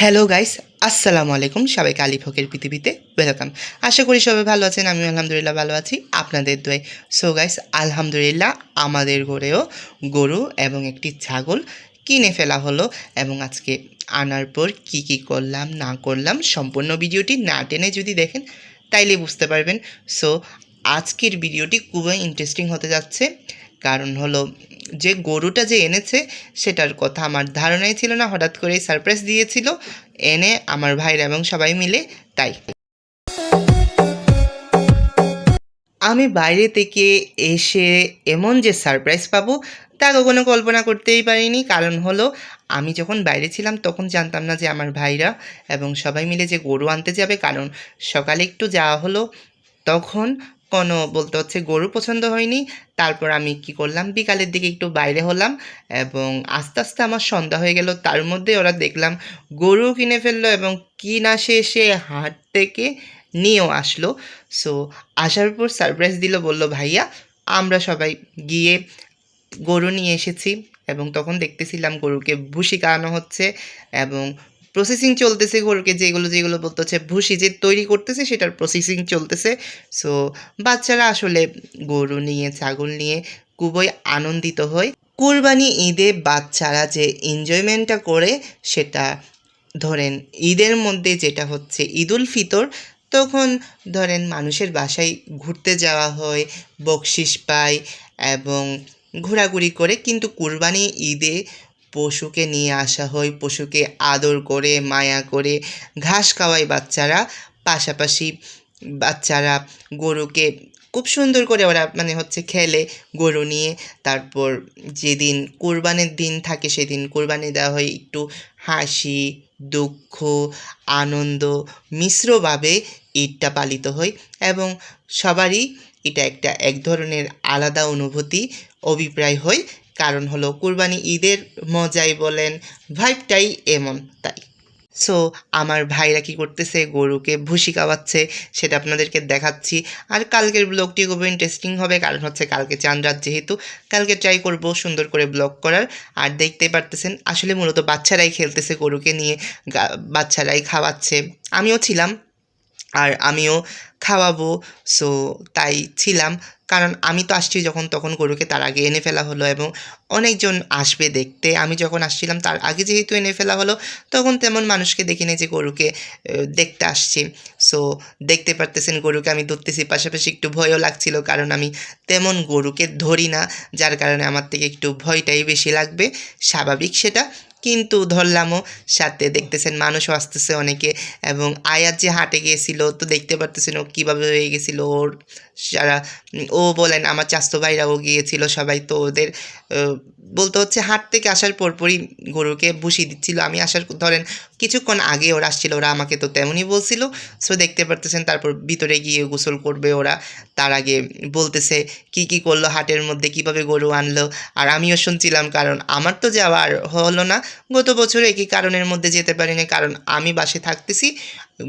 Hello guys আসসালামু আলাইকুম সবাইকে আলিফকের পৃথিবীতে ওয়েলকাম আশা করি সবাই ভালো আছেন আমি আলহামদুলিল্লাহ ভালো আছি। আপনাদের দোয়াই সো গাইস আলহামদুলিল্লাহ আমাদের ঘরেও গরু এবং একটি ছাগল কিনে ফেলা হলো এবং আজকে আনার পর কি কি করলাম, না করলাম সম্পূর্ণ ভিডিওটি না টেনে যদি দেখেন, তাইলে বুঝতে পারবেন। সো আজকের ভিডিওটি খুবই ইন্টারেস্টিং হতে যাচ্ছে। কারণ হলো, যে গরুটা যে এনেছে সেটার কথা আমার ধারণাই ছিল না, হঠাৎ করেই সারপ্রাইজ দিয়েছিল, এনে আমার ভাইরা এবং সবাই মিলে তাই। আমি বাইরে থেকে এসে এমন যে সারপ্রাইজ পাবো, তা কখনো কল্পনা করতেই পারিনি। কারণ হলো, আমি যখন বাইরে ছিলাম তখন জানতাম না যে আমার ভাইরা এবং সবাই মিলে যে গরু আনতে যাবে। কারণ সকালে একটু যাওয়া হলো, তখন কোনো বলতে হচ্ছে গরু পছন্দ হয়নি। তারপর আমি কি করলাম? বিকালের দিকে একটু বাইরে হলাম এবং আস্তে আস্তে আমার সন্ধ্যা হয়ে গেল। তার মধ্যে ওরা দেখলাম গরু কিনে ফেলল এবং কিনা সে হাট থেকে নিয়েও আসলো। সো আসার পর সারপ্রাইজ দিল, বলল, ভাইয়া, আমরা সবাই গিয়ে গরু নিয়ে এসেছি। এবং তখন দেখতেছিলাম গরুকে ভুসি খাওয়ানো হচ্ছে এবং প্রসেসিং চলতেছে, গরুকে যেগুলো যেগুলো বলতে হচ্ছে ভুসি যে তৈরি করতেছে, সেটার প্রসেসিং চলতেছে। সো বাচ্চারা আসলে গরু নিয়ে, ছাগল নিয়ে খুবই আনন্দিত হয়। কুরবানি ঈদে বাচ্চারা যে এনজয়মেন্টটা করে, সেটা ধরেন ঈদের মধ্যে যেটা হচ্ছে ঈদুল ফিতর, তখন ধরেন মানুষের বাসায় ঘুরতে যাওয়া হয়, বকশিস পায় এবং ঘোরাঘুরি করে। কিন্তু কুরবানি ঈদে পশুকে নিয়ে আসা হয়, পশুকে আদর করে, মায়া করে, ঘাস খাওয়ায় বাচ্চারা। পাশাপাশি বাচ্চারা গরুকে খুব সুন্দর করে ওরা মানে হচ্ছে খেলে গরু নিয়ে। তারপর যেদিন কোরবানির দিন থাকে সেদিন কোরবানি দেওয়া হয় একটু হাসি, দুঃখ, আনন্দ মিশ্রভাবে ঈদটা পালিত হয় এবং সবারই এটা একটা এক ধরনের আলাদা অনুভূতি, অভিপ্রায় হয় কারণ হলো কুরবানি ঈদের মজাই বলেন ভাইবটাই এমন তাই। সো আমার ভাইরা কি করতেছে? গরুকে ভুসি খাওয়াচ্ছে, সেটা আপনাদেরকে দেখাচ্ছি। আর কালকের ব্লগটি খুব ইন্টারেস্টিং হবে, কারণ হচ্ছে কালকে চাঁদ রাত যেহেতু, কালকে ট্রাই করব সুন্দর করে ব্লগ করার। আর দেখতেই পারতেছেন, আসলে মূলত বাচ্চারাই খেলতেছে গরুকে নিয়ে বাচ্চারাই খাওয়াচ্ছে। আমিও ছিলাম আর আমিও খাওয়াবো। সো তাই ছিলাম। কারণ আমি তো আসছি যখন তখন গরুকে তার আগে এনে ফেলা হলো এবং অনেকজন আসবে দেখতে। আমি যখন আসছিলাম, তার আগে যেহেতু এনে ফেলা হলো, তখন তেমন মানুষকে দেখিনি যে গরুকে দেখতে আসছি। সো দেখতে পারতেছেন গরুকে আমি ধরতেছি। পাশাপাশি একটু ভয়ও লাগছিল কারণ আমি তেমন গরুকে ধরি না, যার কারণে আমার থেকে একটু ভয়টাই বেশি লাগবে। স্বাভাবিক সেটা। কিন্তু ধরলামও সাথে দেখতেছেন মানুষও আসতেছে অনেকে এবং আয়াত যে হাটে গিয়েছিল তো দেখতে পারতেছেন ও কীভাবে হয়ে গেছিল, ওর সারা ও বলেন আমার চাস্তো ভাইরাও গিয়েছিল সবাই তো ওদের বলতে হচ্ছে হাট থেকে আসার পরপরই গরুকে বসি দিচ্ছিল। আমি আসার ধরেন কিছুক্ষণ আগে ওরা আসছিল, ওরা আমাকে তো তেমনই বলছিল। সো দেখতে পারতেছেন তারপর ভিতরে গিয়ে গোসল করবে ওরা। তার আগে বলতেছে কি কি করল, হাটের মধ্যে কীভাবে গরু আনলো। আর আমিও শুনছিলাম, কারণ আমার তো যাওয়ার হলো না। গত বছরে কি কারণের মধ্যে যেতে পারিনি, কারণ আমি বাসে থাকতেছি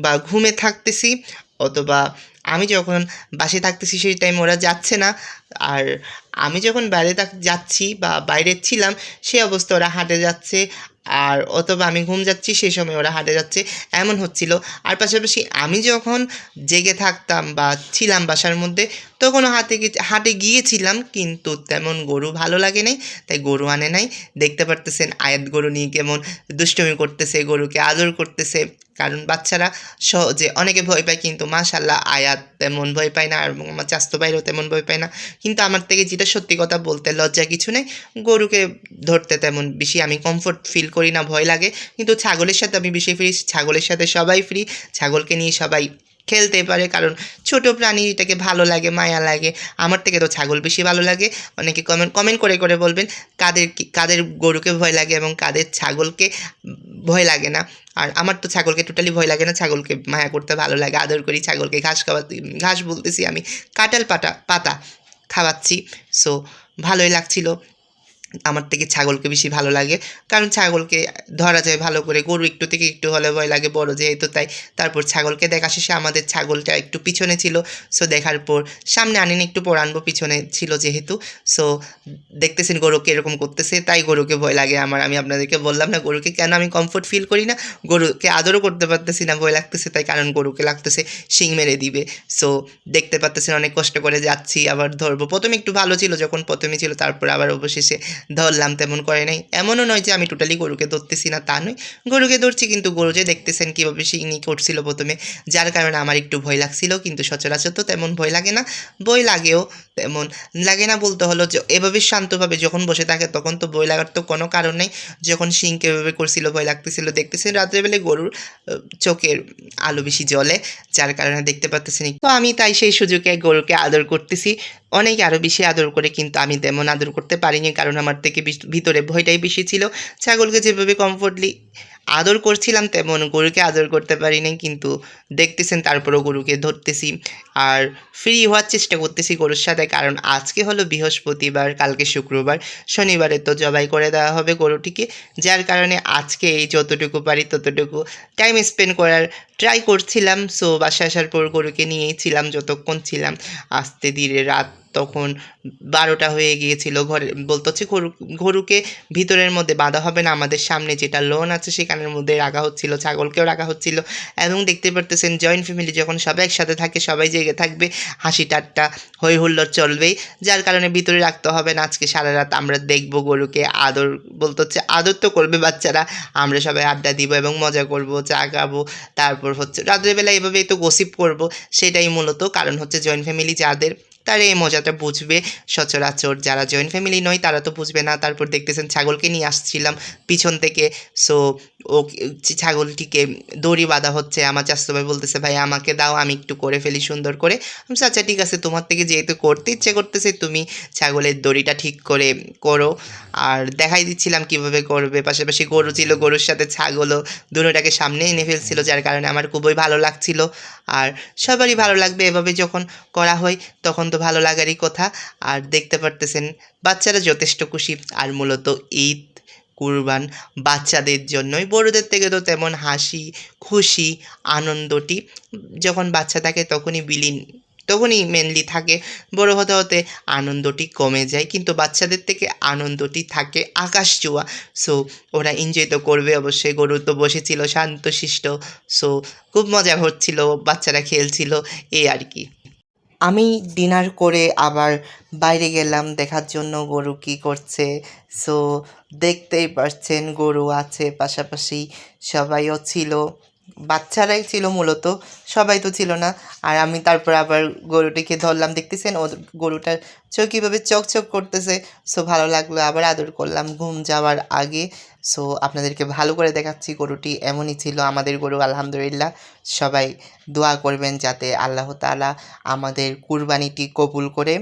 বা ঘুমে থাকতেছি। অথবা আমি যখন বাসে থাকতেছি সেই টাইম ওরা যাচ্ছে না। আর আমি যখন বাইরে যাচ্ছি বা বাইরে ছিলাম সে অবস্থা ওরা হাঁটে যাচ্ছে। আর অথবা আমি ঘুম যাচ্ছি, সেই সময় ওরা হাঁটে যাচ্ছে। এমন হচ্ছিল। আর পাশাপাশি আমি যখন জেগে থাকতাম বা ছিলাম বাসার মধ্যে তখনও হাতে হাটে গিয়েছিলাম, কিন্তু তেমন গরু ভালো লাগে নাই, তাই গরু আনে নাই। দেখতে পারতেছেন আয়াত গরু নিয়ে কেমন দুষ্টমি করতেছে, গরুকে আদর করতেছে। কারণ বাচ্চারা সহজে, অনেকে ভয় পায়, কিন্তু মাশাল্লাহ আয়াত তেমন ভয় পায় না, আর আমার চাস্তো বাইরেও তেমন ভয় পায় না। কিন্তু আমার থেকে যেটা সত্যি কথা বলতে লজ্জা কিছু নেই, গরুকে ধরতে তেমন বেশি আমি কমফোর্ট ফিল করি না, ভয় লাগে। কিন্তু ছাগলের সাথে আমি বেশি ফ্রি ছাগলের সাথে সবাই ফ্রি ছাগলকে নিয়ে সবাই খেলতে পারে, কারণ ছোট প্রাণী এটাকে ভালো লাগে, মায়া লাগে, আমার থেকে তো ছাগল বেশি ভালো লাগে। অনেকে কমেন্ট কমেন্ট করে করে বলবেন কাদের কাদের গরুকে ভয় লাগে এবং কাদের ছাগলকে ভয় লাগে না। আর আমার তো ছাগলকে টোটালি ভয় লাগে না, ছাগলকে মায়া করতে ভালো লাগে, আদর করি, ছাগলকে ঘাস খাওয়াতে, ঘাস বলতেছি আমি, কাঁঠাল পাতা পাতা খাওয়াচ্ছি। সো ভালোই লাগছিল। আমার থেকে ছাগলকে বেশি ভালো লাগে। কারণ ছাগলকে ধরা যায় ভালো করে, গরু একটু থেকে একটু হলে ভয় লাগে, বড় যেহেতু তাই। তারপর ছাগলকে দেখা শেষে আমাদের ছাগলটা একটু পিছনে ছিল। সো দেখার পর সামনে আনিনি একটু পর আনব, পিছনে ছিল যেহেতু। সো দেখতেছেন গরুকে এরকম করতেছে, তাই গরুকে ভয় লাগে আমার। আমি আপনাদেরকে বললাম না, গরুকে কেন আমি কমফোর্ট ফিল করি না? গরুকে আদরও করতে পারতেছি না, ভয় লাগতেছে তাই কারণ গরুকে লাগতেছে শিং মেরে দিবে। সো দেখতে পারতেছেন অনেক কষ্ট করে যাচ্ছি, আবার ধরবো। প্রথমে একটু ভালো ছিল যখন প্রথমে ছিল, তারপর আবার অবশেষে ধরলাম, তেমন করে নাই। এমনও নয় যে আমি টোটালি গরুকে ধরতেছি না, তা নয়। গরুকে ধরছি কিন্তু গরু যে দেখতেছেন কীভাবে শিংনি করছিল প্রথমে, যার কারণে আমার একটু ভয় লাগছিল, কিন্তু সচরাচর তো তেমন ভয় লাগে না। ভয় লাগেও তেমন। লাগে না বলতে হলো যে, এভাবে শান্তভাবে যখন বসে থাকে তখন তো বই লাগার তো কোনো কারণ নেই। যখন শিংকে এভাবে করছিল, ভয় লাগতেছিল, দেখতেছেন রাত্রেবেলায় গরুর চোখের আলো বেশি জ্বলে, যার কারণে দেখতে পাচ্তেছেন তো আমি তাই সেই সুযোগে গরুকে আদর করতেছি। অনেকে আরও বেশি আদর করে কিন্তু আমি তেমন আদর করতে পারিনি, কারণ আমার থেকে ভিতরে ভয়টাই বেশি ছিল। ছাগলকে যেভাবে কমফোর্টলি আদর করছিলাম তেমন গরুকে আদর করতে পারিনি কিন্তু দেখতেছেন তারপরও গরুকে ধরতেছি। আর ফ্রি হওয়ার চেষ্টা করতেছি গরুর সাথে, কারণ আজকে হলো বৃহস্পতিবার, কালকে শুক্রবার, শনিবারে তো জবাই করে দেওয়া হবে গরুটিকে, যার কারণে আজকে এই যতটুকু পারি ততটুকু টাইম স্পেন্ড করার ট্রাই করছিলাম। সো বাসা আসার পর গরুকে নিয়েই ছিলাম, যতক্ষণ ছিলাম, আস্তে ধীরে রাত তখন বারোটা হয়ে গিয়েছিল, ঘরে বলতে হচ্ছে গরু গরুকে ভিতরের মধ্যে বাঁধা হবে না, আমাদের সামনে যেটা লোন আছে সেখানের মধ্যে রাখা হচ্ছিল, ছাগলকেও রাখা হচ্ছিল। এবং দেখতে পারতেছেন জয়েন্ট ফ্যামিলি যখন সবাই একসাথে থাকে, সবাই জেগে থাকবে, হাসি ঠাট্টা হই হুল্লোড় চলবেই। যার কারণে ভিতরে রাখতে হবে না, আজকে সারা রাত আমরা দেখব গরুকে, আদর বলতে হচ্ছে আদর তো করবে বাচ্চারা, আমরা সবাই আড্ডা দিব এবং মজা করব খাব, তারপর হচ্ছে, রাত্রেবেলা এভাবেই তো গসিপ করব। সেটাই মূলত কারণ হচ্ছে জয়েন্ট ফ্যামিলি যাদের তারা এই মজাটা বুঝবে। সচরাচর যারা জয়েন্ট ফ্যামিলি নয়, তারা তো বুঝবে না। তারপর দেখতেছেন ছাগলকে নিয়ে আসছিলাম পিছন থেকে। সো ও ছাগলটিকে দড়ি বাঁধা হচ্ছে। আমার চাস্তো ভাই বলতেছে, ভাই, আমাকে দাও, আমি একটু করে ফেলি সুন্দর করে। আমি আচ্ছা ঠিক আছে। তোমার থেকে যেহেতু করতে ইচ্ছে করতেছে, তুমি ছাগলের দড়িটা ঠিক করে করো। আর দেখাই দিচ্ছিলাম কীভাবে করবে। পাশাপাশি গরু ছিল, গরুর সাথে ছাগলও দুটোটাকে সামনে এনে ফেলছিল, যার কারণে আমার খুবই ভালো লাগছিল। আর সবারই ভালো লাগবে। এভাবে যখন করা হয়, তখন তো ভালো লাগারই কথা। আর দেখতে পারতেছেন, বাচ্চারা যথেষ্ট খুশি। আর মূলত ঈদ, কুরবান বাচ্চাদের জন্যই। বড়দের থেকে তো তেমন হাসি, খুশি, আনন্দটি যখন বাচ্চা থাকে তখনই বিলীন, তখনই মেনলি থাকে। বড় হতে হতে আনন্দটি কমে যায়। কিন্তু বাচ্চাদের থেকে আনন্দটি থাকে আকাশ ছোঁয়া সো ওরা এনজয় তো করবে অবশ্যই। গরু তো বসেছিল শান্তশিষ্ট সো খুব মজা হচ্ছিল, বাচ্চারা খেলছিল, এই আর কি। আমি ডিনার করে আবার বাইরে গেলাম, দেখার জন্য গরু কী করছে। সো দেখতেই পারছেন গরু আছে, পাশাপাশি সবাইও ছিল। বাচ্চারাই ছিল মূলত, সবাই তো ছিল না। আর আমি তারপর আবার গরুটিকে ধরলাম, দেখতেছেন? ও গরুটার চোখ কীভাবে চক চক করতেছে। সো ভালো লাগল, আবার আদর করলাম। ঘুম যাওয়ার আগে সো আপনাদেরকে ভালো করে দেখাচ্ছি গরুটি। এমনই ছিল আমাদের গরু, আলহামদুলিল্লাহ। সবাই দোয়া করবেন যাতে আল্লাহ তাআলা আমাদের কুরবানিটি কবুল করে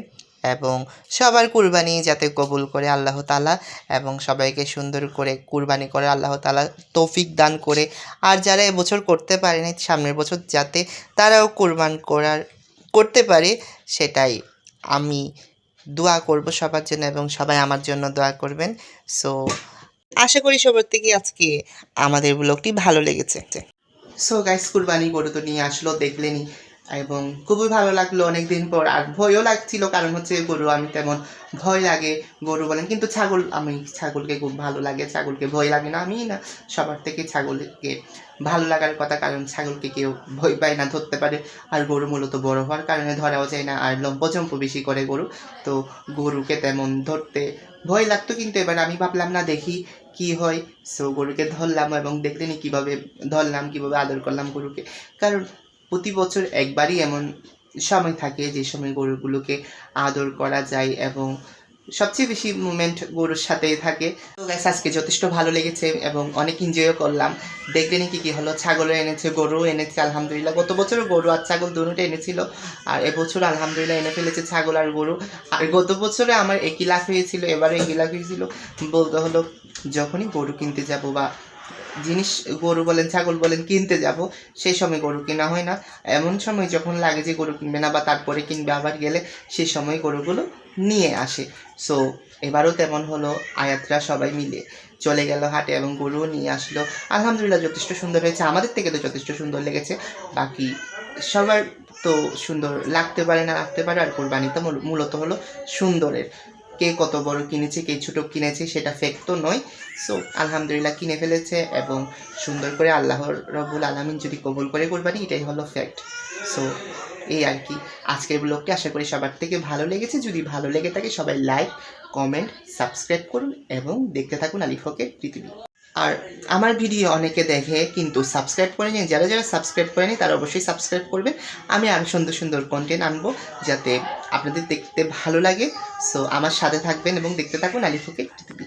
এবং সবার কুরবানি যাতে কবুল করে আল্লাহ তাআলা এবং সবাইকে সুন্দর করে কুরবানি করে আল্লাহ তাআলা তৌফিক দান করে। আর যারা এবছর করতে পারেনি সামনের বছর যাতে তারাও কুরবান করার, করতে পারে, সেটাই আমি দোয়া করব সবার জন্য এবং সবাই আমার জন্য দোয়া করবেন। সো আশা করি সবার থেকে আজকে আমাদের ব্লগটি ভালো লেগেছে। সো গাইস কুরবানি গরু তো নিয়ে আসলো দেখলেনি এবং খুবই ভালো লাগল অনেকদিন পর। আর ভয়ও লাগছিল, কারণ হচ্ছে গরু আমি তেমন ভয় লাগে গরু বলেন, কিন্তু ছাগল, আমি ছাগলকে খুব ভালো লাগে, ছাগলকে ভয় লাগে না আমি না। সবার থেকে ছাগলকে ভালো লাগার কথা, কারণ ছাগলকে কেউ ভয় পায় না, ধরতে পারে। আর গরু মূলত বড় হওয়ার কারণে ধরাও যায় না, আর লম্পজম্প বেশি করে গরু। তো গরুকে তেমন ধরতে ভয় লাগতো, কিন্তু এবার আমি ভাবলাম, না দেখি কি হয়? সো গরুকে ধরলাম এবং দেখলেনি কীভাবে ধরলাম, কীভাবে আদর করলাম গরুকে। কারণ প্রতি বছর একবারই এমন সময় থাকে যে সময় গরুগুলোকে আদর করা যায় এবং সবচেয়ে বেশি মুমেন্ট গরুর সাথেই থাকে। তো গাইস আজকে যথেষ্ট ভালো লেগেছে এবং অনেক এনজয়ও করলাম। দেখলেনি কি কি হলো? ছাগলও এনেছে গরুও এনেছে, আলহামদুলিল্লাহ। গত বছরও গরু আর ছাগল দুটোটা এনেছিল। আর এবছর আলহামদুলিল্লাহ এনে ফেলেছে ছাগল আর গরু। আর গত বছরে আমার একই লাখ হয়েছিল এবারে একই লাখ হয়েছিল। বলতে হলো, যখনই গরু কিনতে যাব বা জিনিস, গরু বলেন, ছাগল বলেন, কিনতে যাব, সেই সময় গরু কেনা হয় না। এমন সময় যখন লাগে যে গরু কিনবে না বা তারপরে কিনবে, আবার গেলে সেই সময় গরুগুলো নিয়ে আসে। সো এবারও তেমন হলো, আয়াতরা সবাই মিলে চলে গেল হাটে এবং গরুও নিয়ে আসলো। আলহামদুলিল্লাহ, যথেষ্ট সুন্দর হয়েছে। আমাদের থেকে তো যথেষ্ট সুন্দর লেগেছে। বাকি সবার তো সুন্দর, লাগতে পারে না লাগতে পারে, আর কোরবানি তো মূল- মূলত হলো সুন্দরের। কে কত বড় কিনেছে, কে ছোট কিনেছে, সেটা ফেক তো নয়। সো আলহামদুলিল্লাহ কিনে ফেলেছে এবং সুন্দর করে আল্লাহর রবুল আলমিন যদি কবুল করে কোরবানি, এটাই হলো ফ্যাক্ট সো এই আর কি। আজকের ব্লগটি আশা করি সবার থেকে ভালো লেগেছে। যদি ভালো লেগে থাকে সবাই লাইক কমেন্ট সাবস্ক্রাইব করুন এবং দেখতে থাকুন আলিফকে পৃথিবী। আর আমার ভিডিও অনেকে দেখে কিন্তু সাবস্ক্রাইব করে করেনি যারা যারা সাবস্ক্রাইব করে করেনি তারা অবশ্যই সাবস্ক্রাইব করবেন। আমি আরও সুন্দর সুন্দর কন্টেন্ট আনব যাতে আপনাদের দেখতে ভালো লাগে। সো আমার সাথে থাকবেন এবং দেখতে থাকুন আলিফকে পৃথিবী।